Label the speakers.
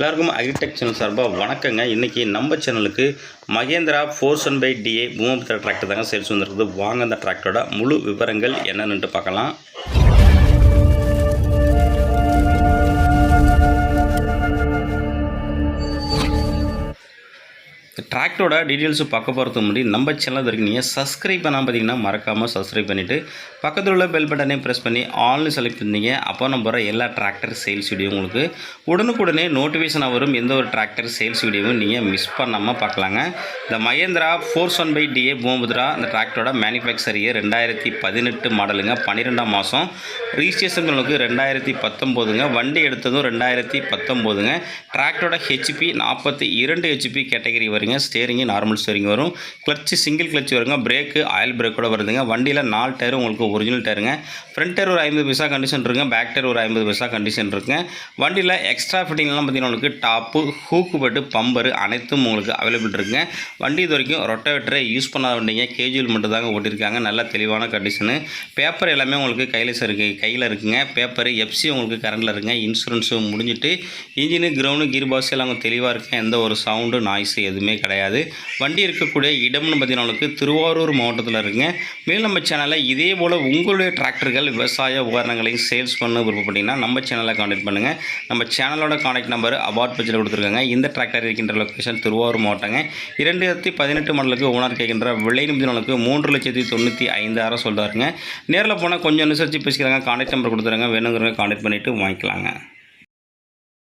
Speaker 1: எல்லாருக்கும் agritech channel சார்பாக வணக்கங்க. இன்றைக்கி நம்ம சேனலுக்கு Mahindra four one five DI Bhoomiputra tractor தாங்க சேல்ஸ் வந்துருக்குது. வாங்க அந்த டிராக்டரோட முழு விவரங்கள் என்னென்னுட்டு பார்க்கலாம். டிராக்டரோட டீட்டெயில்ஸும் பார்க்க போகிறதுக்கு முன்னாடி நம்ம சேனல் வரைக்கும் நீங்கள் சப்ஸ்கிரைப் பண்ணால் பார்த்தீங்கன்னா மறக்காமல் சப்ஸ்கிரைப் பண்ணிவிட்டு பக்கத்தில் உள்ள பெல் பட்டனே ப்ரெஸ் பண்ணி ஆல்னு செலக்ட் பண்ணீங்க அப்போ நம்ம வர எல்லா டிராக்டர் சேல்ஸ் வீடியோ உங்களுக்கு உடனுக்குடனே நோட்டிஃபிகேஷனாக வரும். எந்த ஒரு டிராக்டர் சேல்ஸ் வீடியோவும் நீங்கள் மிஸ் பண்ணாமல் பார்க்கலாங்க. இந்த Mahindra fours one five DI Bhoomiputra இந்த டிராக்டரோட மேனுஃபேக்சர் இயர் ரெண்டாயிரத்தி பதினெட்டு மாடலுங்க பன்னிரெண்டாம் மாதம் ரிஜிஸ்ட்ரேஷன் உங்களுக்கு ரெண்டாயிரத்தி பத்தொம்போதுங்க. வண்டி எடுத்ததும் ரெண்டாயிரத்தி பத்தொம்போதுங்க. டிராக்டரோட ஹெச்பி நாற்பத்தி இரண்டு ஹெச்பி கேட்டகரி வருங்க ஸ்டேரிங்கு நார்மல் ஸ்டேரிங் வரும். கிளச்சு சிங்கிள் கிளச்சு வருங்க பிரேக்கு ஆயில் பிரேக்கோட வருதுங்க. வண்டியில் நாலு டயர் உங்களுக்கு ஒரிஜினல் டயருங்க ஃப்ரண்ட் டயர் ஒரு ஐம்பது பைசா கண்டிஷன் இருக்குங்க பேக் டயர் ஒரு ஐம்பது பைசா கண்டிஷன் இருக்குங்க. வண்டியில் எக்ஸ்ட்ரா ஃபிட்டிங்லாம் பார்த்தீங்கன்னா உங்களுக்கு டாப்பு ஹூக்கு பட்டு பம்பரு அனைத்தும் உங்களுக்கு அவைலபிள் இருக்குங்க. வண்டி இது வரைக்கும் ரொட்டவேட்டரை யூஸ் பண்ணாத வண்டிங்க. கேஜுவல் மட்டும் தாங்க ஓட்டியிருக்காங்க. நல்லா தெளிவான கண்டிஷனு பேப்பர் எல்லாமே உங்களுக்கு கையில் இருக்கு கையில் இருக்குங்க. பேப்பர் எஃப்சி உங்களுக்கு கரண்டில் இருக்குங்க. இன்சூரன்ஸும் முடிஞ்சிட்டு இன்ஜினு கிரவுண்டு கீர் பாக்ஸ் எல்லாம் தெளிவாக இருக்குங்க. எந்த ஒரு சவுண்டு நாய்ஸு எதுவுமே கிடையாது. வண்டி இருக்கக்கூடிய இடம்னு பார்த்தீங்கன்னா உங்களுக்கு திருவாரூர் மாவட்டத்தில் இருக்குங்க. மேலும் நம்ம சேனலில் இதே போல் உங்களுடைய டிராக்டர்கள் விவசாய உபகரணங்களையும் சேல்ஸ் பண்ண விருப்பப்பட்டீங்கன்னா நம்ம சேனலை காண்டாக்ட் பண்ணுங்கள் நம்ம சேனலோட காண்டாக்ட் நம்பர் அவார்ட் பட்ஜெட் கொடுத்துருக்காங்க. இந்த டிராக்டர் இருக்கின்ற லொக்கேஷன் திருவாரூர் மாவட்டங்க. இரண்டாயிரத்தி பதினெட்டு மாடலுக்கு ஓனர் கேட்கின்ற விலை நிமிடங்களுக்கு மூன்று லட்சத்தி தொண்ணூற்றி ஐந்தாயிரம் சொல்கிறாருங்க நேரில் போனால் கொஞ்சம் அனுசரித்து பேசிக்கிறாங்க காண்டாக்ட் நம்பர் கொடுத்துருங்க. வேணுங்கிறவங்க காண்டாக்ட் பண்ணிவிட்டு வாங்கிக்கலாங்க.